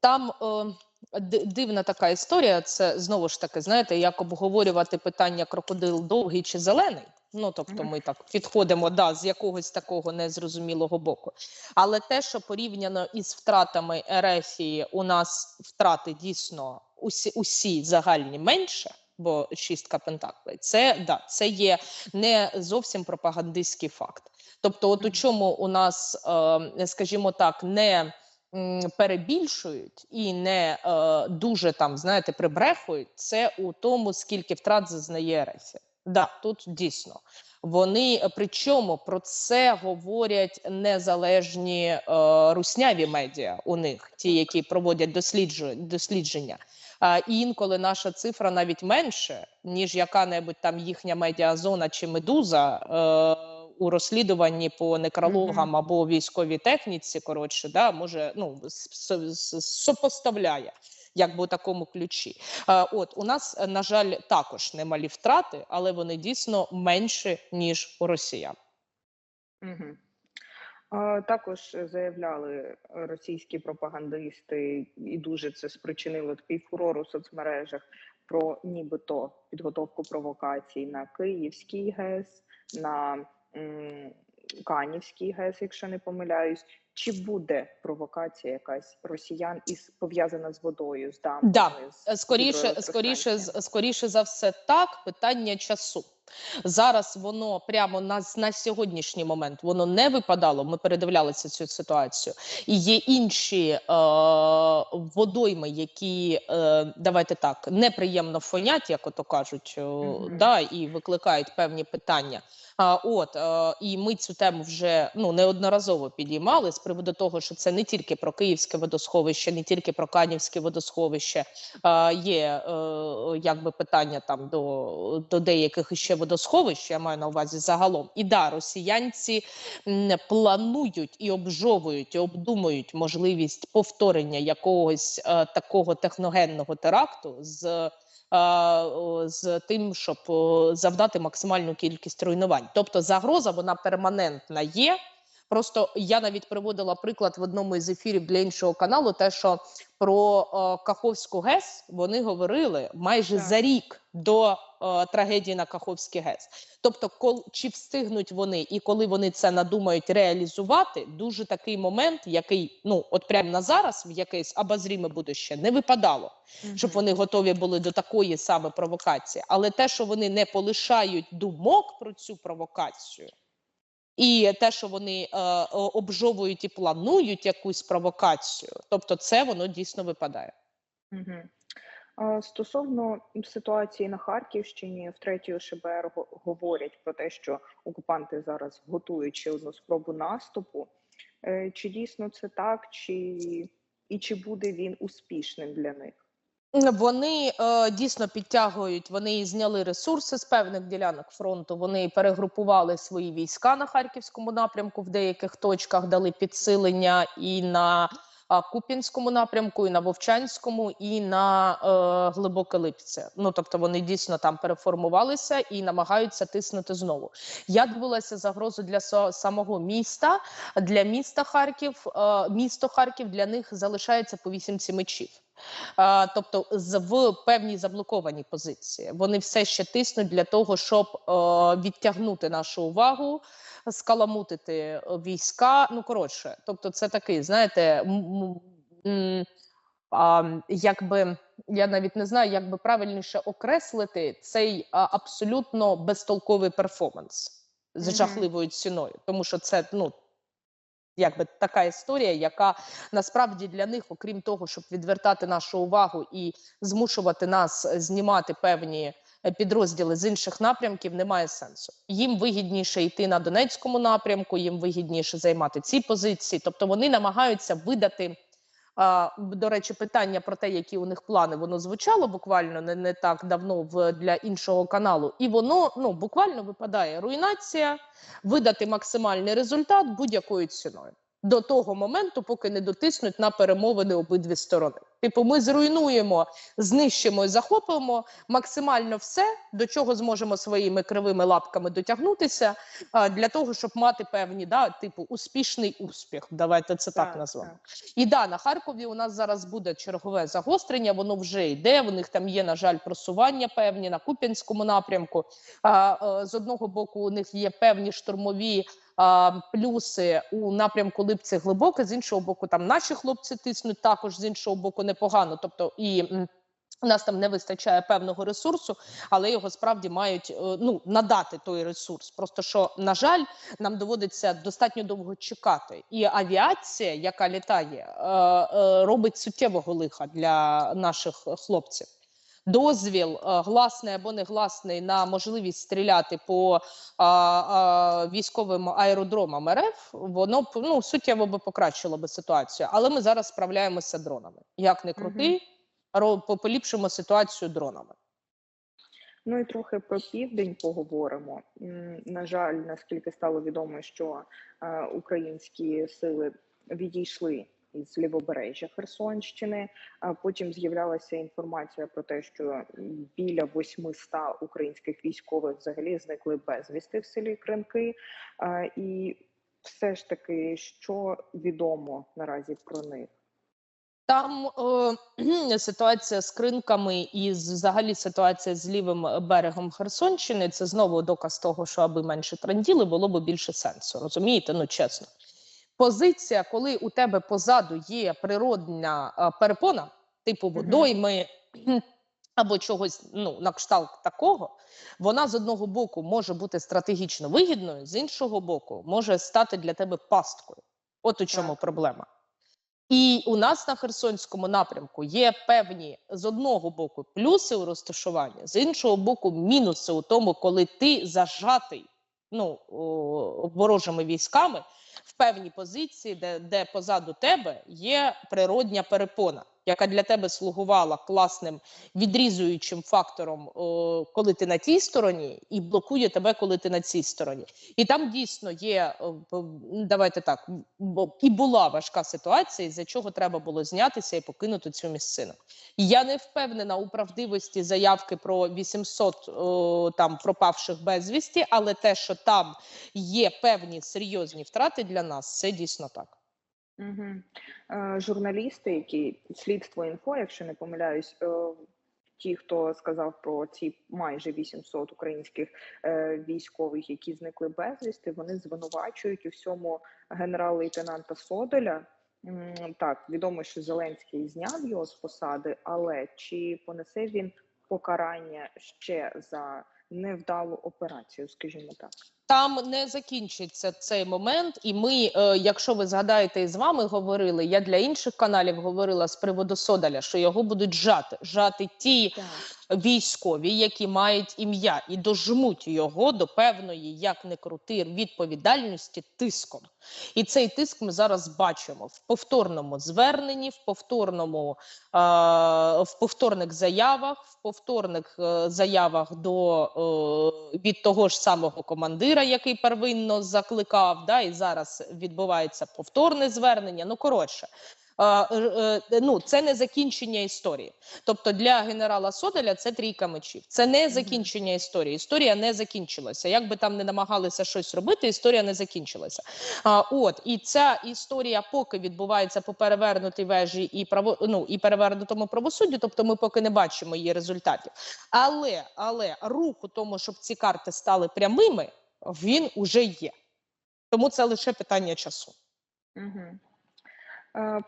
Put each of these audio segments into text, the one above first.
Там е, дивна така історія. Це знову ж таки, знаєте, як обговорювати питання крокодил довгий чи зелений. Ну, тобто, ми так підходимо да, з якогось такого незрозумілого боку. Але те, що порівняно із втратами Ерефії, у нас втрати дійсно усі, усі загальні менше, бо шістка пентаклей, це да, це є не зовсім пропагандистський факт. Тобто, от у чому у нас, е, скажімо так, не перебільшують і не е, дуже там, знаєте, прибрехують, це у тому, скільки втрат зазнає Ерефія. Да, тут дійсно. Вони е, причому про це говорять незалежні е, русняві медіа у них, ті, які проводять дослідження. А інколи наша цифра навіть менше, ніж яка-небудь там їхня медіазона чи медуза е, у розслідуванні по некрологам Мгм. або військовій техніці. Коротше, да, може ну сопоставляє. Як би у такому ключі, Е, от у нас е, на жаль також немалі втрати, але вони дійсно менші ніж у росіян. А, Також заявляли російські пропагандисти, і дуже це спричинило такий фурор у соцмережах про нібито підготовку провокацій на Київський ГЕС, на Канівський ГЕС, якщо не помиляюсь. Чи буде провокація якась росіян із пов'язана з водою, з дамбами? Да, з Е, Скоріше, скоріше, з- скоріше за все, так питання часу. Зараз воно прямо на, на сьогоднішній момент воно не випадало. Ми передивлялися цю ситуацію. І є інші е, водойми, які е, давайте так неприємно фонять, як ото кажуть, е, Мгм. да, і викликають певні питання. А, от е, і ми цю тему вже ну неодноразово підіймали з приводу того, що це не тільки про київське водосховище, не тільки про канівське водосховище. Є е, якби питання там до, до деяких іще водосховищ. Я маю на увазі загалом. І да, росіянці планують і обжовують, і обдумують можливість повторення якогось е, такого техногенного теракту з. Е, З тим, щоб завдати максимальну кількість руйнувань, тобто загроза вона перманентна є. Просто я навіть приводила приклад в одному із ефірів для іншого каналу, те, що про е, Каховську ГЕС вони говорили майже Так. за рік до е, трагедії на Каховській ГЕС. Тобто, кол, чи встигнуть вони, і коли вони це надумають реалізувати, дуже такий момент, який ну от прямо на зараз, в якесь обозріме будуще, не випадало щоб вони готові були до такої саме провокації. Але те, що вони не полишають думок про цю провокацію, і те, що вони е, обжовують і планують якусь провокацію, тобто це воно дійсно випадає. Мгм. А, Стосовно ситуації на Харківщині, в третій ОШБР говорять про те, що окупанти зараз готують ще одну спробу наступу. Е, Чи дійсно це так, чи і чи буде він успішним для них? Вони е, дійсно підтягують. Вони зняли ресурси з певних ділянок фронту. Вони перегрупували свої війська на харківському напрямку в деяких точках, дали підсилення і на Куп'янському напрямку, і на Вовчанському, і на е, Глибоке Липці. Ну тобто вони дійсно там переформувалися і намагаються тиснути знову. Я дивилася загрозу для самого міста. Для міста Харків, е, місто Харків для них залишається по вісімці мечів. Тобто в певній заблокованій позиції вони все ще тиснуть для того, щоб е, відтягнути нашу увагу, скаламутити е, війська. Ну коротше, тобто, це такий, знаєте, якби я навіть не знаю, як би правильніше окреслити цей а, абсолютно безтолковий перформанс з жахливою ціною, тому що це ну. Якби така історія, яка насправді для них, окрім того, щоб відвертати нашу увагу і змушувати нас знімати певні е, підрозділи з інших напрямків, немає сенсу. Їм вигідніше йти на Донецькому напрямку, їм вигідніше займати ці позиції. Тобто вони намагаються видати. До речі, питання про те, які у них плани, воно звучало буквально не, не так давно в для іншого каналу, і воно ну буквально випадає. Руйнація, видати максимальний результат будь-якою ціною. До того моменту, поки не дотиснуть на перемовини обидві сторони. Типу, ми зруйнуємо, знищимо і захопимо максимально все, до чого зможемо своїми кривими лапками дотягнутися, для того, щоб мати певні, да, типу, успішний успіх. Давайте це так, назвемо. І да, на Харкові у нас зараз буде чергове загострення, воно вже йде. У них там є, на жаль, просування певні на Куп'янському напрямку. А, е, з одного боку, у них є певні штурмові плюси у напрямку Липці глибоке, з іншого боку, там наші хлопці тиснуть також з іншого боку непогано. Тобто і. у нас там не вистачає певного ресурсу, але його справді мають е, ну надати той ресурс. Просто що на жаль, нам доводиться достатньо довго чекати, і авіація, яка літає, е, е, робить суттєвого лиха для наших хлопців. Дозвіл е, гласний або негласний на можливість стріляти по а, а, військовим аеродромам РФ, воно ну суттєво би покращило би ситуацію. Але ми зараз справляємося дронами. Як не крути, ро- по- поліпшимо ситуацію дронами. Ну і трохи про південь поговоримо. На жаль, наскільки стало відомо, що е, українські сили відійшли із лівобережжя Херсонщини. Потім з'являлася інформація про те, що біля 800 українських військових взагалі зникли безвісти в селі Кринки. І все ж таки, що відомо наразі про них? Там е, ситуація з кринками і взагалі ситуація з лівим берегом Херсонщини. Це знову доказ того, що аби менше транділи, було б більше сенсу. Розумієте? Ну чесно. Позиція, коли у тебе позаду є природна е, перепона, типу водойми або чогось ну, на кшталт такого, вона з одного боку може бути стратегічно вигідною, з іншого боку, може стати для тебе пасткою. От у чому Так. проблема. І у нас на Херсонському напрямку є певні з одного боку плюси у розташуванні, з іншого боку, мінуси у тому, коли ти зажатий ну, о, ворожими військами в певній позиції, де, де позаду тебе є природня перепона, яка для тебе слугувала класним відрізуючим фактором, о, коли ти на тій стороні, і блокує тебе, коли ти на цій стороні. І там дійсно є давайте так, і була важка ситуація, із-за чого треба було знятися і покинути цю місцину. Я не впевнена у правдивості заявки про 800 о, там пропавших безвісті, але те, що там є певні серйозні втрати для нас, це дійсно так. Угу. Е, журналісти, які слідство інфо, якщо не помиляюсь, е, ті, хто сказав про ці майже 800 українських е, військових, які зникли безвісти, вони звинувачують у всьому генерал-лейтенанта Содоля. М, Так, відомо, що Зеленський зняв його з посади, але чи понесе він покарання ще за невдалу операцію, скажімо так? Там не закінчиться цей момент, і ми, е, якщо ви згадаєте, і з вами говорили, я для інших каналів говорила з приводу Содаля, що його будуть жати, жати ті Так. військові, які мають ім'я, і дожмуть його до певної, як не крути, відповідальності тиском. І цей тиск ми зараз бачимо в повторному зверненні, в повторному е, в повторних заявах, в повторних е, заявах до е, від того ж самого командира, який первинно закликав, да, і зараз відбувається повторне звернення. Ну коротше. Е, е, Ну, це не закінчення історії. Тобто для генерала Соделя це трійка мечів. Це не закінчення історії. Історія не закінчилася. Як би там не намагалися щось робити, історія не закінчилася. А, от і ця історія поки відбувається по перевернутій вежі і право ну і перевернутому правосуддю. Тобто, ми поки не бачимо її результатів. Але але рух у тому, щоб ці карти стали прямими, він уже є. Тому це лише питання часу. Угу.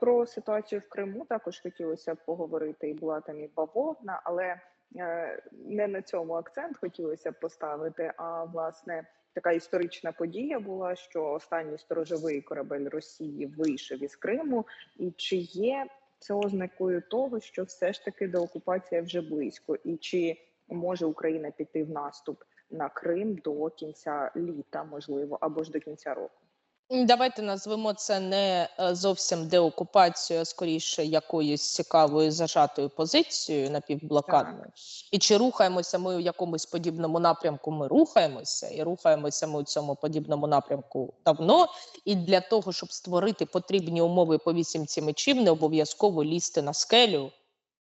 Про ситуацію в Криму також хотілося б поговорити, і була там і бавовна, але е, не на цьому акцент хотілося б поставити. А власне така історична подія була, що останній сторожовий корабель Росії вийшов із Криму, і чи є це ознакою того, що все ж таки деокупація вже близько, і чи може Україна піти в наступ на Крим до кінця літа, можливо, або ж до кінця року? Давайте назвемо це не е, зовсім деокупацією, а скоріше якоюсь цікавою зажатою позицією напівблокадною. І чи рухаємося ми у якомусь подібному напрямку? Ми рухаємося, і рухаємося ми у цьому подібному напрямку давно. І для того, щоб створити потрібні умови по вісімці мечів, не обов'язково лізти на скелю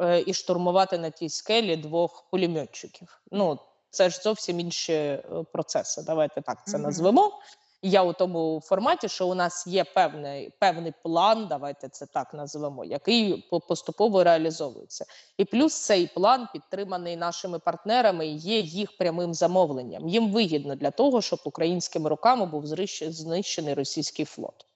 е, і штурмувати на тій скелі двох пулеметчиків. Ну це ж зовсім інші е, процеси. Давайте так це Мгм. Я у тому форматі, що у нас є певний певний план, давайте це так назвемо, який поступово реалізовується. І плюс цей план підтриманий нашими партнерами, є їх прямим замовленням. Їм вигідно для того, щоб українськими руками був знищений російський флот.